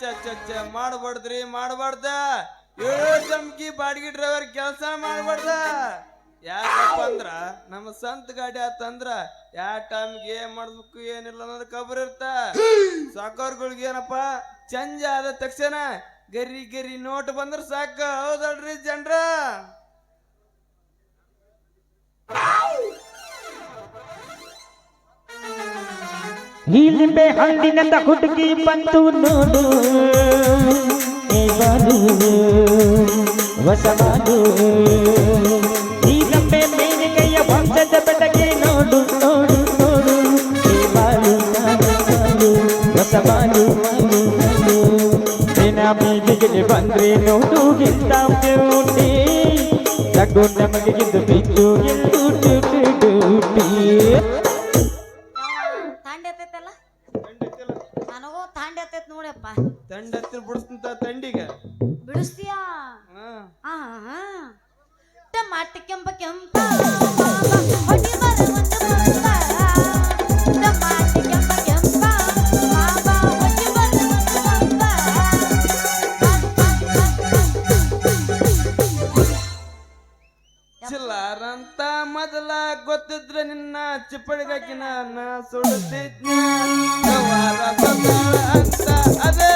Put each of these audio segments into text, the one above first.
ಚ ಮಾಡಬಾರ್ದ್ರಿ, ಮಾಡಬಾರ್ದ. ಏಳು ಚಮ್ಕಿ ಬಾಡಿಗೆ ಡ್ರೈವರ್ ಕೆಲಸ ಮಾಡಬಾರ್ದ. ಯಾಕಪ್ಪ ಅಂದ್ರ, ನಮ್ಮ ಸ್ವಂತ ಗಾಡಿ ಆತಂದ್ರ ಯಾವ ಟೈಮ್ಗೆ ಏನ್ ಮಾಡ್ಬೇಕು, ಏನಿಲ್ಲ ಅನ್ನೋದು ಕಬರ್ ಇರ್ತ. ಸಾಕೋರ್ಗಳಿಗೆ ಏನಪ್ಪ, ಚಂಜ ಆದ ತಕ್ಷಣ ಗರಿ ಗರಿ ನೋಟ್ ಬಂದ್ರ ಸಾಕ. ಹೌದಲ್ರಿ ಜನ್ರ? ಈ ಲಿಂಬೆ ಹಣ್ಣಿನಿಂದ ಹುಡುಗಿ ಬಂತು ನೋಡು. ಬಾಲು ಹೊಸವಾಲು ಈ ಲಿಂಬೆ ಮೇಲಿಗೆಯ ವಂಶದ ಬೆಳಗ್ಗೆ ನೋಡು ನೋಡು ನೋಡು. ಬಾಲು. ದಿನ ಬೀದಿಗೆ ಬಂದ್ರೆ ನೋಡು ಗಿಂತ ತಗೋ ನಮಗೆ ಇದು ಬಿದ್ದು ನಿನ್ನ ಚಿಪ್ಪಡಿಗಾಕಿನ ಅಂತ. ಅದೇ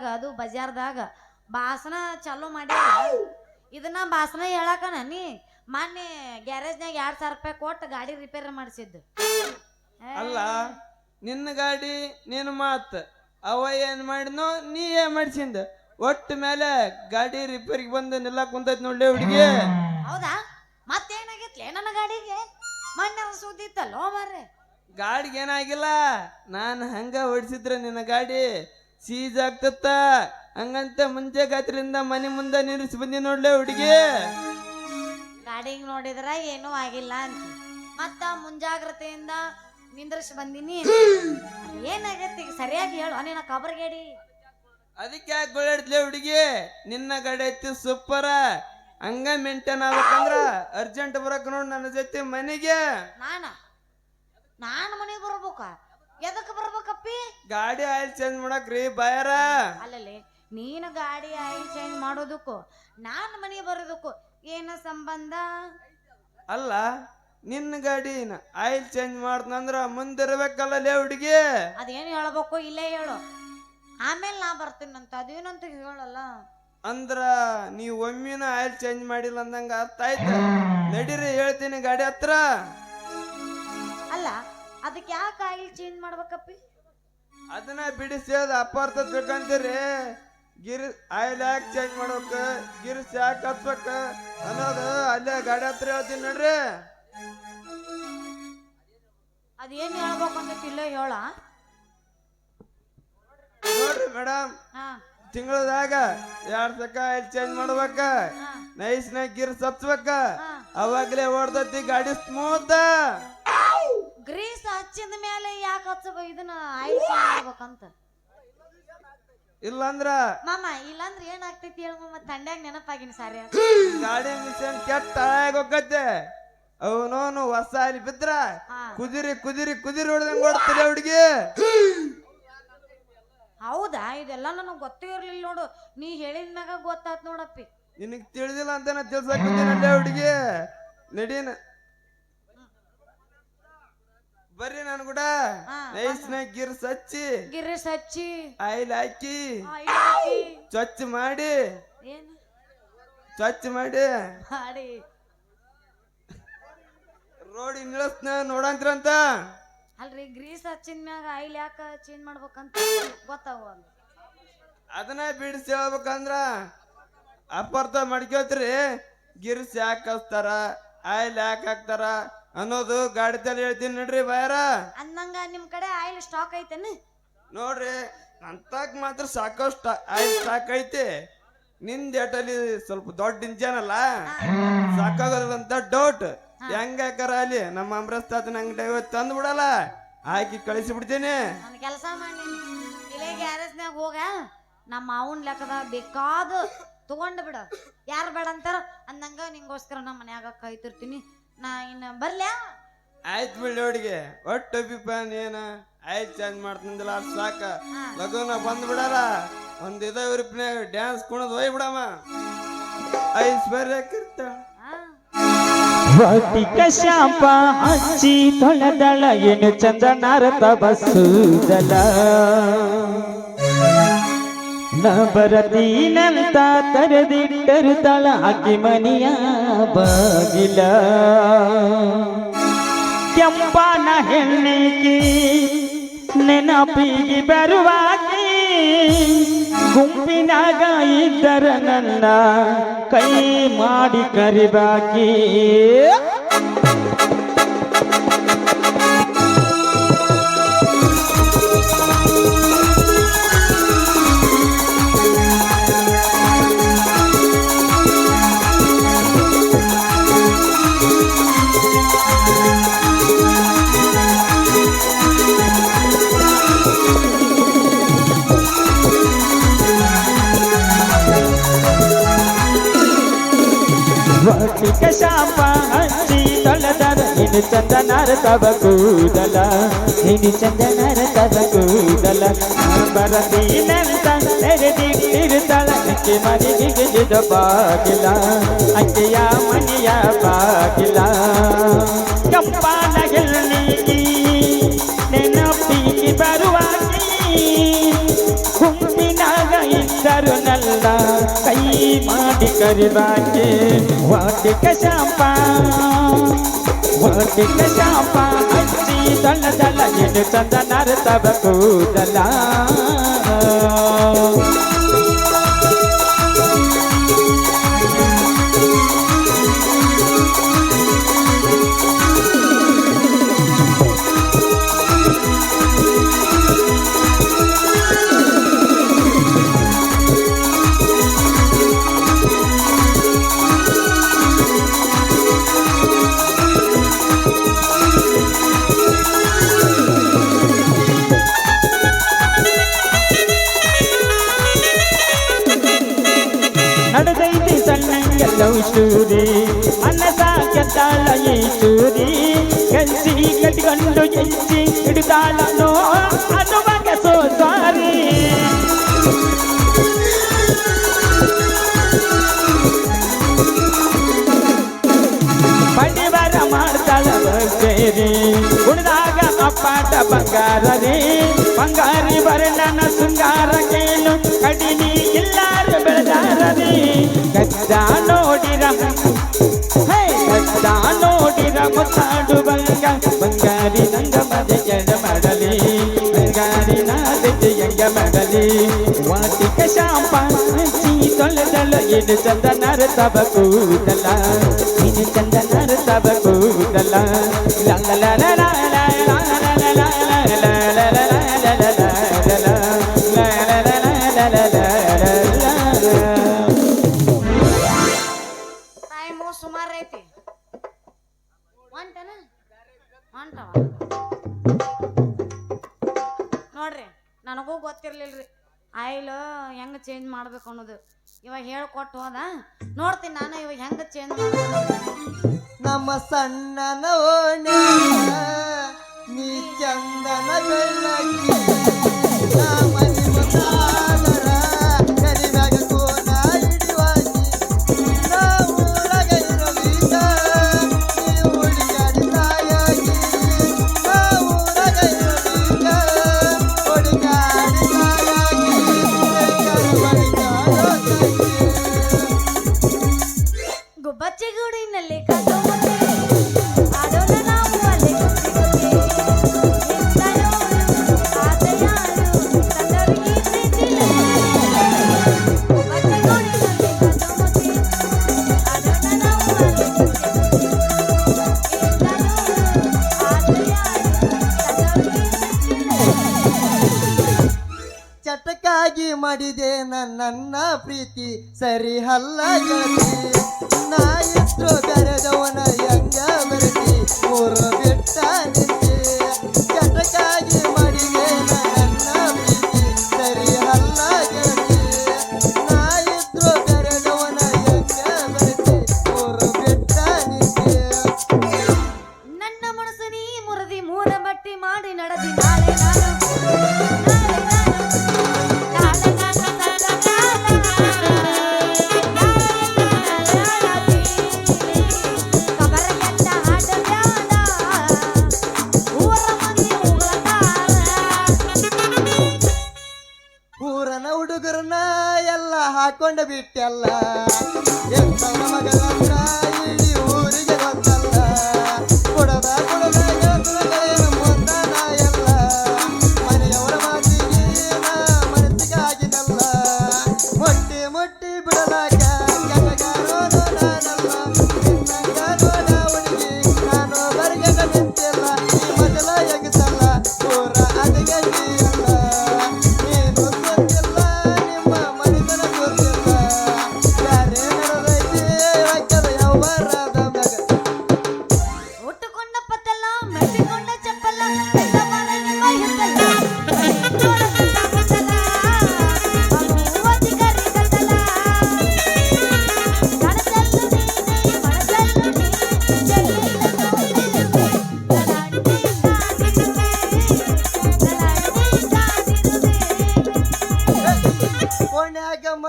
ರಸದಾಗ ಅದು ಬಜಾರ್ದಾಗ ಬಾಸನ ಚಾಲೂ ಮಾಡಿ ಇದನ್ನ ಬಾಸನ ಹೇಳಕನ ನೀ ಮೊನ್ನೆ ಗ್ಯಾರೇಜ್ನಾಗ ಎರಡ್ ಸಾವಿರ ರೂಪಾಯಿ ಕೊಟ್ಟು ಗಾಡಿ ರಿಪೇರಿ ಮಾಡಿಸಿದ್ದು. ಅಲ್ಲ ನಿನ್ನ ಗಾಡಿ ನಿನ್ನ ಮಾತು ಅವ ಏನ್ ಮಾಡಿದ್ನೋ ನೀ ಏನ್ ಮಾಡ್ಸಿಂದ? ಒಟ್ಟು ಮೇಲೆ ಗಾಡಿ ರಿಪೇರಿಗೆ ಬಂದು ನಿಲ್ಲ ಕುಂತೈತ್ ನೋಡ್ಲಿ ಹುಡುಗಿ. ಹೌದಾ? ಮತ್ತೇನಾಗಿತ್ಲೆ ನನ್ನ ಗಾಡಿಗೆ? ಮೊನ್ನೆ ಸುದ್ದಿ ಇತ್ತಲ್ಲೋ ಮಾರ್ರೆ. ಗಾಡಿಗೆ ಏನಾಗಿಲ್ಲ ನಾನು ಹಂಗ ಹೊಡಿಸಿದ್ರೆ ನಿನ್ನ ಗಾಡಿ ಸೀಜ್ ಆಗ್ತತ್ತ ಹಂಗಂತ ಮುಂಚೆ ಗಾತ್ರಿಂದ ಮನೆ ಮುಂದೆ ನಿಲ್ಲಿಸಿ ಬಂದಿ ನೋಡ್ಲೇ ಹುಡುಗಿ. ಗಾಡಿಗೆ ನೋಡಿದ್ರ ಏನೂ ಆಗಿಲ್ಲ ಅಂತ. ಮತ್ತ ಮುಂಜಾಗ್ರತೆಯಿಂದ ನಿಂದ್ರಿಸಿ ಬಂದಿನಿ. ಏನಾಗತ್ತೆ ಈಗ ಸರಿಯಾಗಿ ಹೇಳು ನಿನ್ನ ಕಬರ್ಗೇಡಿ ಅದಕ್ಕೆ ಯಾಕೆ ಗೊಳ್ಳಾಡ್ಲಿ ಹುಡುಗಿ? ನಿನ್ನ ಗಾಡಿ ಐತಿ ಸೂಪರ ಹಂಗ ಮೇಂಟೈನ್ ಆಗ್ಬೇಕಂದ್ರ ಅರ್ಜೆಂಟ್ ಬರಕ್ ನೋಡ್ ನನ್ನ ಜೊತೆ ಮನೆಗೆ. ನಾನ? ನಾನು ಮನೆಗೆ ಬರ್ಬೇಕ? ಎದಕ್ಕೆ ಬರ್ಬೇಕಪ್ಪಿ? ಗಾಡಿ ಆಯಿಲ್ ಚೇಂಜ್ ಮಾಡಕ್ರಿ ಬಯರ. ಅಲ್ಲಲ್ಲಿ ನೀನು ಗಾಡಿ ಆಯಿಲ್ ಚೇಂಜ್ ಮಾಡೋದಕ್ಕು ನಾನು ಮನೆಗೆ ಬರೋದಕ್ಕು ಏನು ಸಂಬಂಧ? ಅಲ್ಲ ನಿನ್ನ ಗಾಡಿನ ಆಯಿಲ್ ಚೇಂಜ್ ಮಾಡ್ತಂದ್ರ ಮುಂದಿರ್ಬೇಕಲ್ಲ ಲೇ ಹುಡುಗಿ. ಅದೇನು ಹೇಳ್ಬೇಕು ಇಲ್ಲೇ ಹೇಳು. ಆಮೇಲೆ ನಾ ಬರ್ತೀನಂತ ಅದೇನಂತ ಹೇಳಲ್ಲ. ಅಂದ್ರ ನೀ ಒಮ್ಮಿನ ಆಯಿಲ್ ಚೇಂಜ್ ಮಾಡಿಲ್ಲ ಅಂದಂಗ ಅರ್ಥ ಆಯ್ತು. ನಡೀರಿ ಹೇಳ್ತೀನಿ ಗಾಡಿ ಹತ್ರ. ಅಲ್ಲ ಅದಕ್ಕೆ ಯಾಕೆ ಆಯಿಲ್ ಚೇಂಜ್ ಮಾಡ್ಬೇಕಪ್ಪಿ? ಅದನ್ನ ಬಿಡಿಸಿ ಅದ ಅಪಾರ್ಥ ತಿಳ್ಕೊಂತೀರಿ. ಗಿರ್ ಆಯಿಲ್ ಯಾಕೆ ಚೇಂಜ್ ಮಾಡ್ಬೇಕು? ಗಿರ್ಸ್ ಯಾಕೆ ಹಚ್ಬೇಕ ಅನ್ನೋದು ಅಲ್ಲೇ ಗಾಡಿ ಹತ್ರ ಹೇಳ್ತೀನಿ ನೋಡ್ರಿ. ಅದೇನು ಹೇಳ್ಬೇಕು ಅಂತ ಇಲ್ಲ ಹೇಳ. ನೋಡ್ರಿ ಮೇಡಮ್ ಹಾ. ತಿಂಗಳದಾಗ ಎರಡ್ ಸಕ ಆಯಿಲ್ ಚೇಂಜ್ ಮಾಡ್ಬೇಕ. ನೈಸ್ ನೈಸ್ನಾಗ ಗಿರ್ಸ್ ಹಚ್ಬೇಕ ಅವಾಗ್ಲೇ ಓಡ್ತತಿ ಗಾಡಿ ಸ್ಮೂತ್ ಹಚ್ಚಿದ ಮೇಲೆ ಯಾಕೆ ಹಚ್ಚಬೇಕು ಇದನ್ನ ಆಯ್ಕೆ ಮಾಡ್ಬೇಕಂತ. ಇಲ್ಲಂದ್ರ ಮಾಮ ಇಲ್ಲಾಂದ್ರೆ ಏನಾಗ್ತೈತಿ ಹೇಳ ಮಾಮ? ತಂಡ್ಯಾಗ ನೆನಪಾಗಿನ ಸಾರಿ ಗಾಡಿ ಮಿಷನ್ ಕೆಟ್ಟ ಹೋಗತ್ತೆ ಅವನೋನು ಹೊಸ ಅಲ್ಲಿ ಬಿದ್ರ ಕುದಿರಿ ಕುದಿರಿ ಕುದಿರಿ ಹೊಡೆದಂಗ್ ಓಡ್ತಿಲ್ಲ ಹುಡುಗಿ. ಹೌದಾ? ಇದೆಲ್ಲ ನನಗ್ ಗೊತ್ತೇ ಇರ್ಲಿಲ್ಲ ನೋಡು. ನೀ ಹೇಳಿದ ಮ್ಯಾಗ ಗೊತ್ತಾತ್ ನೋಡಪ್ಪಿ. ನಿನಗ್ ತಿಳಿದಿಲ್ಲ ಅಂತ ತಿಳ್ಸಾಕತ್ತೀನಲ್ಲೇ ಹುಡುಗಿ. ನಡೀನ. ಬರ್ರಿ ನಾನು ಕೂಡ. ಗಿರ್ ಸಚ್ಚಿ. ಗಿರ್ಸ್ ಹಚ್ಚಿ ಗಿರೀಶ್ ಹಚ್ಚಿ ಆಯಿಲ್ ಹಾಕಿ. ಸ್ವಚ್ಛ ಮಾಡಿ. ಸ್ವಚ್ಛ ಮಾಡಿ. ಮಾಡಿ. ರೋಡ್ ಇಂಗ್ಲಸ್ನ ನೋಡಂತ್ರಂತ? ಅಲ್ರಿ ಗ್ರೀಸ್ ಹಚ್ಚಿನ ಮ್ಯಾಗ ಆಯಿಲ್ ಯಾಕ ಚೇಂಜ್ ಮಾಡ್ಬೇಕಂತ ಗೊತ್ತಾಗ ಅದನ್ನ ಬಿಡಿಸಿ ಹೇಳ್ಬೇಕಂದ್ರ ಅಪರ್ಥ ಮಾಡ್ಕೋತ್ರಿ. ಗಿರ್ಸ್ ಯಾಕೆ ಕಸ್ತಾರ ಆಯಿಲ್ ಯಾಕೆ ಹಾಕ್ತಾರ? ಅನ್ನೋದು ಗಾಡಿ ತಲೆ ಹೇಳ್ತೀನಿ ನೋಡ್ರಿ ಬಾಯಾರ. ಅನ್ನಂಗ ನಿಮ್ ಕಡೆ ಆಯಿಲ್ ಸ್ಟಾಕ್ ಐತೇನು? ನೋಡ್ರಿ ಅಂತಾಕ್ ಮಾತ್ರ ಸಾಕಷ್ಟು ಆಯಿಲ್ ಸ್ಟಾಕ್ ಐತಿ. ನಿನ್ ಏಟಲ್ಲಿ ಸ್ವಲ್ಪ ದೊಡ್ಡ ಇಂಜನ್ ಅಲ್ಲ? ಸಾಕಾಗೋದಂತ ಡೌಟ್ ಹೆಂಗ ಹಾಕಾರ ಅಲ್ಲಿ? ನಮ್ಮ ಅಮೃತ ತಾತನ ಅಂಗಡಿ ತಂದು ಬಿಡಲ್ಲ. ಹಾಕಿ ಕಳಿಸಿ ಬಿಡ್ತೀನಿ. ನಾನು ಕೆಲಸ ಮಾಡಿ ಇಲ್ಲೇ ಗ್ಯಾರೇಜ್ನಾಗ ಹೋಗ ನಮ್ಮ ಮಾವನ್ ಲೆಕ್ಕದ ಬೇಕಾದ ತಗೊಂಡ್ ಬಿಡ. ಯಾರು ಬೇಡ ಅಂತಾರ ಅಂದಂಗ ನಿಂಗೋಸ್ಕರ ನಮ್ಮ ಮನ್ಯಾಗ ಕಾಯ್ತಿರ್ತೀನಿ. ನಾ ಇನ್ನ ಬರ್ಲ್ಯಾ? ಆಯ್ತು ಬಿಡಿ ಹುಡುಗಿ ಒಟ್ಟು ಅಭಿಪ್ರಾಯ ಏನ? ಆಯ್ತು ಚೇಂಜ್ ಮಾಡ್ತಂದಿಲ್ಲ ಅಷ್ಟು ಸಾಕ. ಲಗುನ ಬಂದ್ ಬಿಡಲ್ಲ ಒಂದ್ ಇದ ಇವ್ರಿಪ್ನ್ಯಾಗ ಡ್ಯಾನ್ಸ್ ಕುಣದ್ ಹೋಯ್ ಬಿಡಮ್ಮ. ಐಶ್ವರ್ಯಕಿರ್ತ ಆ? ವಾಟಿಕ ಶಾಪ ಹಚ್ಚಿ ತೊಳೆದಳ ಏನು ಚಂದ ನಾರತ ಬಸ್ಸುದಲ ನ ಬರದೀನಂತ ತರದಿಟ್ಟರು ತಳ ಅಕ್ಕಿ ಮನಿಯ ಬಾಗಿಲ. ಕೆಂಪನ ಹೆಣ್ಣಿಗೆ ನೆನಪಿಗೆ ಬರುವಾಗಿ ಗುಂಪಿನಾಗ ಇದ್ದರ ನನ್ನ ಕೈ ಮಾಡಿ ಕರಿಬಾಕಿ. ವಾಟಿಕ ಶಾಪ ಹಚ್ಚಿ ತಳದರ ಇನ್ನು ಚಂದನರ ತವ ಕೂದಲ. ಇನ್ನು ಚಂದನರ ತವ ಕೂದಲ. ಬರತೀನಂತ ತೆರೆದಿಟ್ಟಿರುತ್ತಳ ಅಕ್ಕಿ ಮನೆಗೆ ಗಿಜದ ಬಾಗಿಲ. ಅಕ್ಕಿಯ ಮನೆಯ ಬಾಗಿಲ. ಕಂಪಾನ ಗೆಲ್ಲಿಗಿ वाटी करवाके वाटी का शापा वाटी का शापा अच्छी दल दल इन चंदनार तब कूदला ಕಟ್ಕೊಂಡು ಎಚ್ಚಿ ಹಿಡಿದಾಳನೋ ಅದು ಸೋ ಸಾರಿ ಪಡಿವಾರ ಮಾಡ್ತಾಳ ಉಳಿದಾಗ ಅಪ್ಪಾಟ ಬಂಗಾರ ರೀ ಬಂಗಾರಿ ವರ್ಣನ ಶೃಂಗಾರ ಕೇಳು, ಕಡಿಮೆ ಇಲ್ಲಾರು ಬೆಳೆದಾರ ರೀ ನೋಡಿರ ನೋಡಿರ ಮುತ್ತಾಡು ಬಂಗ. ಬಂಗಾರಿ ನಂಗ ಮದೆಯಡ ಮಾಡಲಿ. ಬಂಗಾರಿ ನಾದಕ್ಕೆ ಹೆಂಗ ಮಾಡಲಿ. ವಾಟಿಕ ಶಾಪ ಹಚ್ಚಿ ತೊಳೆದಲ ಇನ್ನು ಚಂದ ನರತವ ಕೂದಲ. ಇನ್ನು ಚಂದ ನರತವ ಕೂದಲ. ಲಲ ನೋಡ್ರಿ, ನನಗೂ ಗೊತ್ತಿರ್ಲಿಲ್ರಿ. ಆಯಿಲ್, ಹೆಂಗ ಚೇಂಜ್ ಮಾಡ್ಬೇಕು ಅನ್ನೋದು. ಇವಾಗ ಹೇಳ್ಕೊಟ್ಟು ಹೋದ. ನೋಡ್ತೀನಿ ನಾನು ಇವಾಗ ಹೆಂಗ ಚೇಂಜ್ ನಮ್ಮ ಸಣ್ಣನ ನೀ ಚಂದನ ಬೆಳ್ಳಕ್ಕಿ ahora en la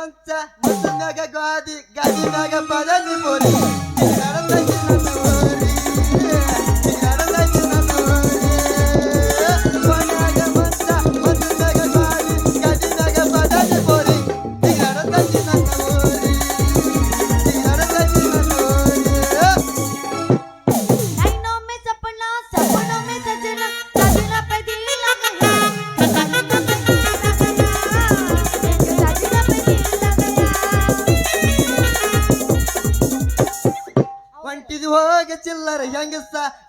ಮಂಚ ಮುತ್ತ ಮ್ಯಾಗ ಗಾದಿ ಗಾದಿ ಮ್ಯಾಗ ಪದನಿ ಪೋಲಿ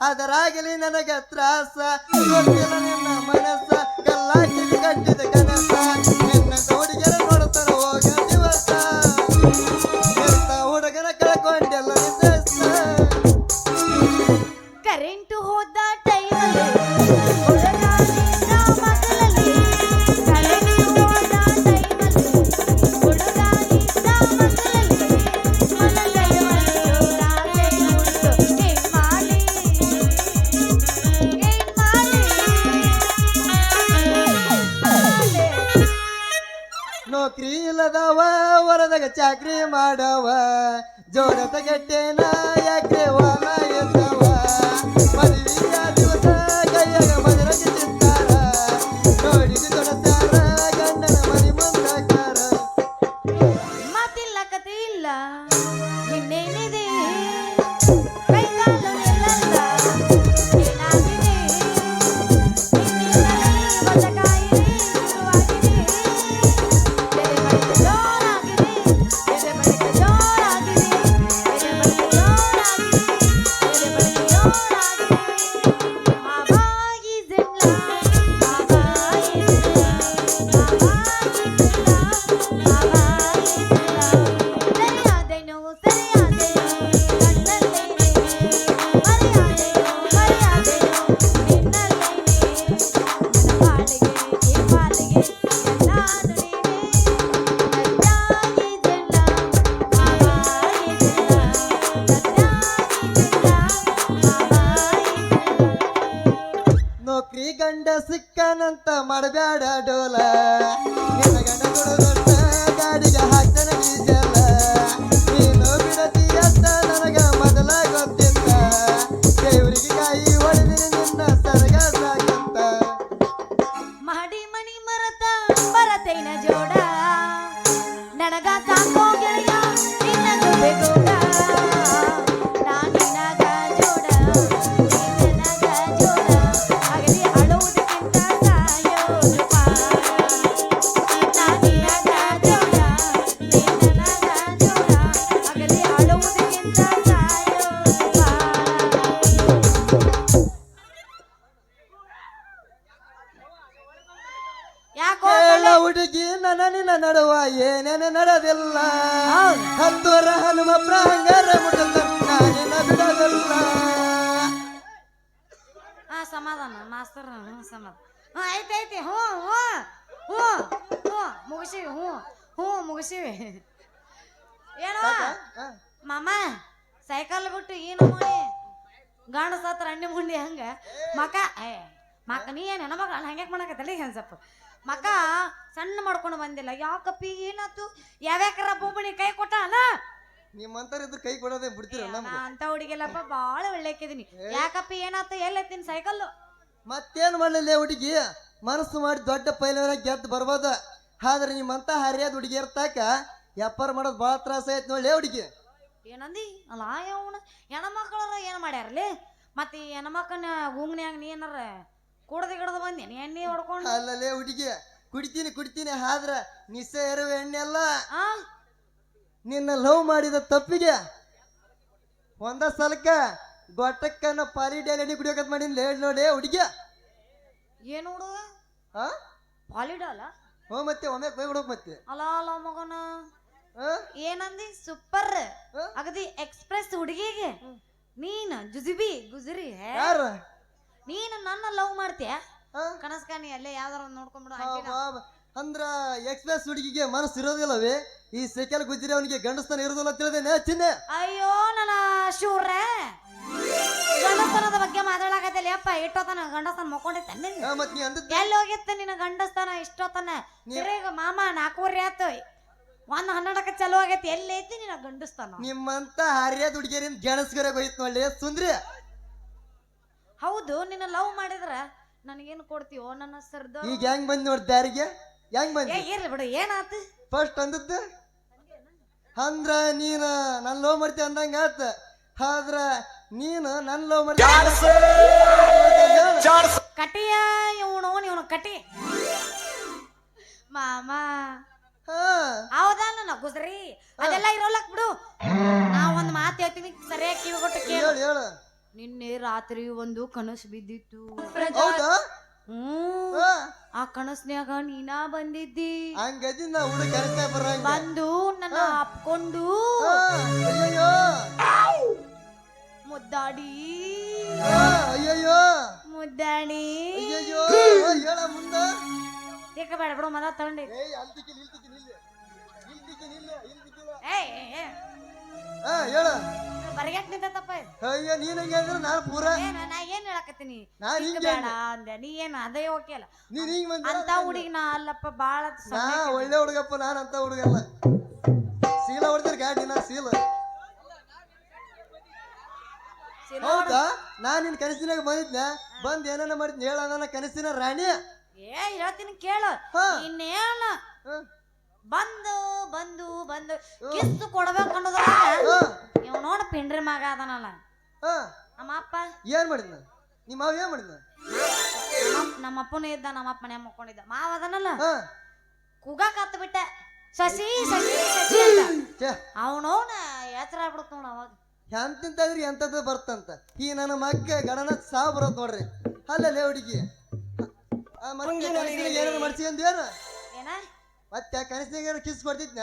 ಅದರಾಗಲಿ ನನಗೆ ತ್ರಾಸ. ನಿನ್ನ ಮನಸ್ಸ ಕಲ್ಲಾಗಿ ಕಟ್ಟಿದ ಕನಸ. ಬಿಟ್ಟು ಈ ಗಂಡ ಸತ್ರ ಅಣ್ಣಿ ಮುಂಡಿ ಹಂಗ. ಮಕ ಏ ಮಕ ನೀ ಏನು ಹೆಣ್ಮಗ ಹಂಗ್ಯಾಕ್ ಮಾಡಕತ್ತಲ್ಲ ಹೆಣ್ಸಪ್ಪ. ಮಕ ಸಣ್ಣ ಮಾಡ್ಕೊಂಡು ಬಂದಿಲ್ಲ. ಯಾಕಪ್ಪಿ ಏನಾತು? ಯಾವ್ಯಾಕರ ಬೊಬ್ಬಣಿ ಕೈ ಕೊಟ್ಟ ಅಲ್ಲ ನಿಮ್ಮಂತರ ಇದ್ರ ಕೈ ಕೊಡೋದೇ ಬಿಡ್ತೀರ ನಮ್ಗೆ? ಅಂತ ಹುಡುಗಿಲ್ಲಪ್ಪ ಭಾಳ ಒಳ್ಳೆಕಿದೀನಿ. ಯಾಕಪ್ಪಿ ಏನಾತು? ಎಲ್ಲೈತಿನ ಸೈಕಲ್ ಮತ್ತೇನ್ ಮಾಡಲಿಲ್ಲ ಹುಡುಗಿ? ಮನಸ್ಸು ಮಾಡಿ ದೊಡ್ಡ ಪೈಲವರ ಗೆದ್ದು ಬರ್ಬೋದ. ಆದ್ರೆ ನಿಮ್ಮಂತ ಹರಿಯಾದ ಹುಡುಗಿ ಇರ್ತಾಕ ವ್ಯಾಪಾರ ಮಾಡೋದು ಭಾಳ ತ್ರಾಸ ಆಯ್ತು ನೋಡಿ ಹುಡುಗಿ. ಏನಂದಿ? ಅಲ್ಲ ಅವನ. ಹೆಣ್ಮಕ್ಳರ ಏನು ಮಾಡ್ಯಾರಲಿ? ಮತ್ತೆ ಈ ಹೆಣ್ಮಕ್ಕನ ಗುಂಗ್ನ್ಯಾಗ ನೀ ಏನಾರ ಕುಡ್ದು ಗಿಡದು ನೀ ಎಣ್ಣೆ ಹೊಡ್ಕೊಂಡು? ಅಲ್ಲಲ್ಲೇ ಹುಡುಗಿ ಕುಡಿತೀನಿ ಕುಡಿತೀನಿ ಆದ್ರೆ ನಿಸ್ಸ ಇರುವ ಎಣ್ಣೆ ಅಲ್ಲ. ಆ? ನಿನ್ನ ಲವ್ ಮಾಡಿದ ತಪ್ಪಿಗೆ ಒಂದ ಸಲಕ್ಕ ಗೊಟ್ಟಕ್ಕನ ಪಾಲಿ ಡೇಲ್ ಎಣ್ಣೆ ಕುಡಿಯೋಕಂತ ಮಾಡಿನ ಲೇಡ್ ನೋಡಿ ಹುಡುಗಿ. ಏನು ಹುಡುಗ ಹಾ ಪಾಲಿಡಲ್ಲ ಹ್ಞೂ ಮತ್ತೆ ಒಮ್ಮೆ ಕೈ ಬಿಡೋಕ್ ಮತ್ತೆ. ಅಲ್ಲ ಅಲ್ಲ ಮಗನ. ಹಾ ಏನಂದಿ? ಸೂಪರ್? ಅಗದಿ ಎಕ್ಸ್ಪ್ರೆಸ್ ಹುಡುಗಿಗೆ? ನೀನ್ ಜುಜುಬಿ ಗುಜರಿ ಯಾರು? ನೀನು ನೀನ್ ನನ್ನ ಲವ್ ಮಾಡ್ತೀಯ? ಕನಸ್ಕಾನಿ ಅಲ್ಲೇ ಯಾವ್ದಾರ ಒಂದ್ ನೋಡ್ಕೊಂಡ್ಬಿಡು ಆಂಟಿನ. ಅಂದ್ರ ಎಕ್ಸ್ಪ್ರೆಸ್ ಹುಡುಗಿಗೆ ಮನಸ್ಸು ಇರೋದಿಲ್ಲವೇ ಈ ಸೈಕಲ್ ಗುಜ್ರಿ ಅವನಿಗೆ ಗಂಡಸ್ತನ ಇರೋದಿಲ್ಲ ತಿಳಿದೇನೆ ಚಿನ್ನೆ. ಅಯ್ಯೋ ನನ್ನ ಶೂರ ಗಂಡಸ್ತನದ ಬಗ್ಗೆ ಮಾತಾಡಕತ್ತಲ್ಲ ಯಪ್ಪ ಇಟ್ಟೋತನ ಗಂಡಸ್ತನ ಮಕ್ಕೊಂಡಿತ್ತ ಹಾ, ಮತ್ ನೀ ಅಂದದ್ ಎಲ್ಲಿ ಹೋಗಿತ್ತ ನಿನ್ನ ಗಂಡಸ್ತನ ಇಷ್ಟೋತನ ತಿರೆಗ ಮಾಮ ನಾಲ್ಕೂವರೆ ಆತು ಒಂದ್ ಹನ್ನೆರಡಕ್ಕ ಚಲೋ ಆಗೈತಿ ಎಲ್ಲಿ ಐತಿ ನಿನ್ನ ಗಂಡಸ್ತಾನ? ನಿಮ್ಮಂತ ಹರ್ಯದ ಹುಡುಗಿಯರಿಂದ ಗೆಣಸ್ಗರ ಹೋಯ್ತು ನೋಡಿ ಸುಂದ್ರಿ. ಹೌದು ನಿನ್ನ ಲವ್ ಮಾಡಿದ್ರ ನನಗೇನು ಕೊಡ್ತೀವೋ? ನನ್ನ ಸರ್ದ ಈಗ ಹೆಂಗ್ ಬಂದ್ ನೋಡಿ ದಾರಿಗೆ ಹೆಂಗ್ ಬಂದ್? ಇರ್ಲಿ ಬಿಡು ಏನಾತು? ಫಸ್ಟ್ ಅಂದದ್ದು? ಅಂದ್ರ ನೀನ ನನ್ ಲವ್ ಮಾಡ್ತಿ ಅಂದಂಗ ಆತ. ಆದ್ರ ನೀನು ನನ್ ಲವ್ ಮಾಡ್ತಿ ಕಟಿಯ ಇವನು ಇವನು ಕಟಿ. ಮಾಮ ಹೌದಾ ನನ್ನ ಗುಜ್ರಿ ಅದೆಲ್ಲ ಇರೋಲಕ್ ಬಿಡು. ನಾ ಒಂದ್ ಮಾತು ಹೇಳ್ತೀನಿ ಸರಿಯಾಗಿ ಕಿವಿ ಕೊಟ್ಟು ಕೇಳು. ಹೇಳು ಹೇಳು. ನಿನ್ನೆ ರಾತ್ರಿ ಒಂದು ಕನಸು ಬಿದ್ದಿತ್ತು. ಹೌದಾ? ಹ್ಮ್ ಹಾ. ಆ ಕನಸ್ನ್ಯಾಗ ನೀನಾ ಬಂದಿದ್ದಿ. ಹಂಗದಿ ನಾ ಹುಡುಗ ಕರೆಕ್ಟ ಬರಂಗ. ಬಂದು ನನ್ನ ಅಪ್ಕೊಂಡು ಅಯ್ಯಯ್ಯೋ. ಮುದ್ದಾಡಿ. ಅಯ್ಯಯ್ಯೋ. ಮುದ್ದಾಡಿ. ಅಯ್ಯಯ್ಯೋ. ಹೇಳ ಮುಂದ. ಏಕ ಬೇಡ ಬಿಡು ಮನ ತಗೊಂಡಿ. ಏಯ್ ಹಾ ಹೇಳ. ಬರಗ್ಯಾಕ್ ನಿಂತಪ್ಪ ಅಯ್ಯೋ ನೀನ್ ಹಂಗೆ ಅಂದ್ರೆ ನಾನು ಪೂರ. ಏನ ನಾ ಏನ್ ಹೇಳಕತ್ತೀನಿ? ನಾ ಹಿಂಗೆ ಬೇಡ ಅಂದೆ. ನೀ ಏನ್ ಅದೇ ಓಕೆ ಅಲ್ಲ? ನೀನ್ ಹಿಂಗ್ ಬಂದ ಅಂತ ಹುಡುಗಿ ನಾ ಅಲ್ಲಪ್ಪ ಬಾಳ ನಾ ಒಳ್ಳೆ ಹುಡುಗಪ್ಪ ನಾನು ಅಂತ ಹುಡುಗಲ್ಲ. ಸೀಲ ಹೊಡ್ದಿರ್ ಗಾಡಿ ನಾ ಸೀಲ. ಹೌದಾ? ನಾ ನಿನ್ ಕನಸಿನಾಗ ಬಂದಿದ್ನ. ಬಂದ್ ಏನೇನ ಮಾಡಿದ್ನ. ಹೇಳ ನನ್ನ ಕನಸಿನ ರಾಣಿ. ಏ ಹೇಳ್ತೀನಿ ಕೇಳು. ಹಾ. ಇನ್ನೇನ? ಹಾ, ಬಂದು ಬಂದು ಬಂದು ಕಿಸ್ತು ಕೊಡ್ಬೇಕು ಅನ್ನೋದ ನೀವು ಇವ್ ನೋಡ ಪಿಂಡ್ರಿ ಮಗ ಅದನಲ್ಲ. ಹಾ. ನಮ್ಮ ಅಪ್ಪ ಏನ್ ಮಾಡಿದ್ನ? ನಿಮ್ಮ ಮಾವ ಏನ್ ಮಾಡಿದ್ನ? ನಮ್ಮಪ್ಪ- ನಮ್ಮ ಅಪ್ಪನೂ ಇದ್ದ ನಮ್ಮ ಅಪ್ಪ ಮನೆ ಮಕ್ಕೊಂಡಿದ್ದ ಮಾವ ಅದನಲ್ಲ. ಹಾ ಕೂಗ ಬಿಟ್ಟೆ ಬಿಟ್ಟ. ಸಸಿ ಸಸಿ ಸಸಿ ಅಂತ. ಅವನವನ ಎಚ್ಚರ ಆಗ್ಬಿಡ್ತು ನೋಡ ಅವಾಗ. ಎಂತಿಂತಾದ್ರಿ ಎಂತದ್ದು ಬರ್ತಂತ. ಈ ನನ್ನ ಮಗ್ಗ ಗಣನ ಸಾ ಬರೋದ್ ನೋಡ್ರಿ. ಅಲ್ಲಲ್ಲೇ ಹುಡುಗಿ. ಆ, ಮಾಡ್ಸಿ ಏನಾರ ಮಾಡ್ಸಿ ಏನು ಏನ? ಮತ್ತೆ ಕನಸಿನಾಗ ಕಿಸ್ ಕೊಡ್ತಿದ್ನ?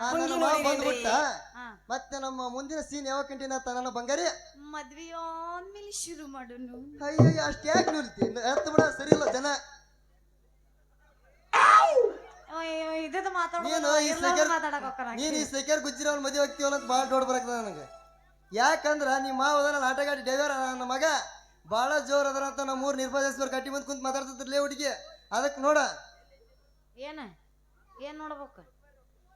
ಆ, ನನ್ನ ಮಾವ ಬಂದ್ಬಿಟ್ಟ. ಹಾ. ಮತ್ತೆ ನಮ್ಮ ಮುಂದಿನ ಸೀನ್ ಯಾವ ಕಂಟಿನ ನನ್ನ ಬಂಗಾರಿ. ಮದ್ವಿ ಆದ್ಮೇಲೆ ಶುರು ಮಾಡೋನು. ಅಯ್ಯಯ್ಯ ಅಷ್ಟು ಯಾಕೆ ನಿಲ್ತಿ ಎತ್ತ ಬಿಡ ಸರಿ ಇಲ್ಲ ಜನ. ಇದ್ದದ ನೀನು ಈ ಸೆಕೆರ್ ಮಾತಾಡಕ್ ನೀ ನೀನ್ ಈ ಸೆಕೆರ್ ಗುಜ್ಜಿರ ಅವ್ನ ಮದುವೆ ಆಗ್ತೀವಲ್ಲ ಅಂತ ಭಾಳ ದೊಡ್ಡ ಬರಕ್ತದ ನನಗೆ. ಯಾಕಂದ್ರ ನಿಮ್ಮ ಮಾವ ಅದನ್ನ ಆಟಗಾಡಿ ಡ್ರೈವರ್ ನನ್ನ ಮಗ. ಭಾಳ ಜೋರ್ ಅದರ ಅಂತ ನಮ್ಮ ಊರ್ ನಿರ್ಭದೇಶ್ವರ ಕಟ್ಟಿ ಬಂದ್ ಕುಂತ ಮಾತಾಡ್ತಿರ್ಲೇ ಹುಡುಗಿ. ಅದಕ್ಕೆ ನೋಡ. ಏನ? ಏನ್ ನೋಡ್ಬೇಕು?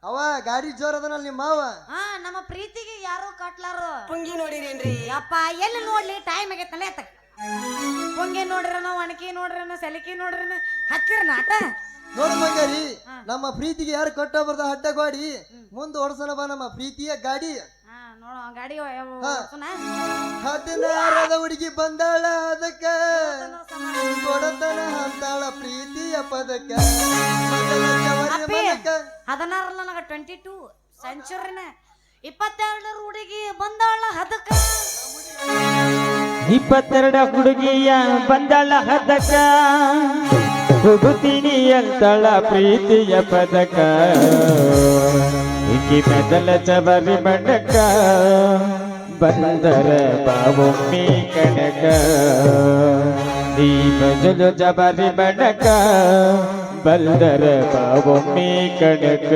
ಅವ ಗಾಡಿ ಜೋರ್ ಅದನಲ್ಲ ನಿಮ್ಮ ಮಾವ? ಹಾ ನಮ್ಮ ಪ್ರೀತಿಗೆ ಯಾರು ಕಟ್ಲಾರು ಪುಂಗಿ ನೋಡಿರೇನ್ರಿ? ಅಪ್ಪ ಎಲ್ಲಿ ನೋಡ್ಲಿ? ಟೈಮ್ ಆಗೈತಲ್ಲ ಎತ್ತ ಪುಂಗಿ ನೋಡ್ರನ ಒಣಕಿ ನೋಡ್ರನ ಸಲಿಕಿ ನೋಡ್ರನ ಹತ್ತಿರ ನಾಟ. ನೋಡ್ಬೇಕಾರಿ ನಮ್ಮ ಪ್ರೀತಿಗೆ ಯಾರು ಕಟ್ಟ ಬರ್ದ ಹಡ್ಡ ಗಾಡಿ ಮುಂದೆ ಓಡಿಸೋಣ ಬಾ ನಮ್ಮ ಪ್ರೀತಿಯ ಗಾಡಿ. ಹಾ ನೋಡು ಗಾಡಿ. ಹದಿನಾರದ ಹುಡುಗಿ ಬಂದಾಳ ಅದಕ್ಕ. ಕೊಡತನ ಅಂತಾಳ ಪ್ರೀತಿಯ ಪದಕ ಅಪ್ಪಿ. ನನಗ ಟ್ವೆಂಟಿ ಟೂ ಸೆಂಚುರಿನ ಇಪ್ಪತ್ತೆರಡರ ಹುಡುಗಿ ಬಂದಾಳ ಹದಕ. ಇಪ್ಪತ್ತೆರಡ ಹುಡುಗಿಯ ಬಂದಳ ಹದಕ. ಹುಡುತೀನಿ ಅಂತಳ ಪ್ರೀತಿಯ ಪದಕ. ಇಕ್ಕಿ ಮೆದಲ ಚಬರಿ ಬಡಕ ಬಂದರ ಬಾವೊಮ್ಮಿ ಕಣಕ. ಈ ಬಜಲು ಜಬರಿ ಬಡಕ ಬಂದರ ಬಾವೊಮ್ಮೆ ಕಣಕ.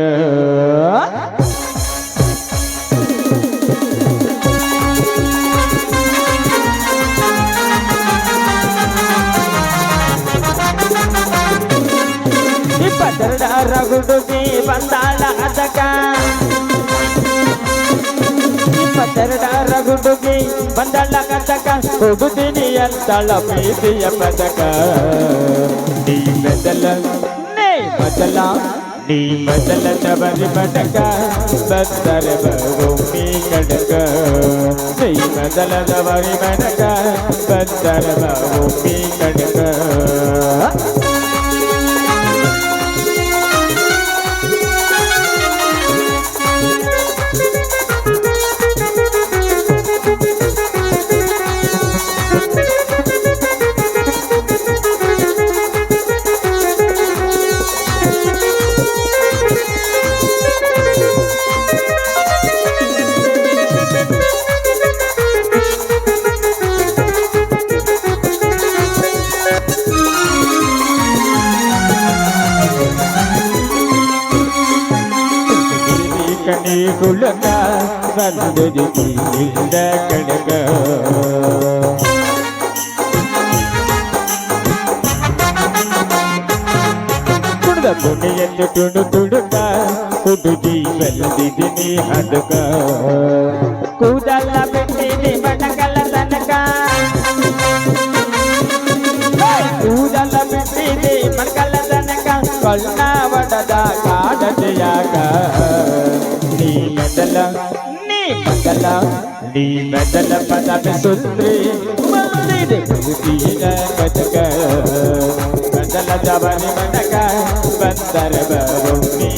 ಇಪ್ಪತ್ತೆರಡರ ಹುಡುಗಿ ಬಂದಾಳ ಅದಕ. ಇಪ್ಪತ್ತೆರಡರ ಹುಡುಗಿ ಬಂದಾಳ ಕದಕ. ಹುಡುಗಿನಿ ಅಂತಳ ಪ್ರೀತಿಯ ಪದಕ. ನೀ ಮೊದಲ ನೀ ಮೊದಲ ನೀ ಮೊದಲ ತಬರಿ ಬಡಕ ಬತ್ತರ ಭೂಮಿ ಕಡಕ. ನೀ ಮೊದಲ ತಬರಿ ಬಡಕ ಬತ್ತರ ಭೂಮಿ ಬಂದು ಇಲ್ಲ ಕಣಕ ಕುಡ್ದ ಪುಣಿಯನ್ನು ತುಡು ತುಡುಕ ಹುಡುಗಿ ಬಂದಿದ್ದೀನಿ ಹದಕ. ಕೂದಲ್ಲ ಬಿಟ್ಟಿನಿ ಬಣಕಲ ತನಕ. ಕೂದಲ ಬಿಟ್ಟಿದೆ ಮಕ್ಕಳ ತನಕ. ಕಳ್ಳ ಒಡದ ಕಾಡದೆಯಾಗ ನೀ ಮೊದಲ ನೀ ಮೊದಲ ಪದ ಸುಂದ್ರಿ ಬಂದಿದೆ ಬದುಕಿನ ಕಟಕ ಮೊದಲ ಜವನಿ ಮನಕ ಬಂದರ ಬೊಮ್ಮಿ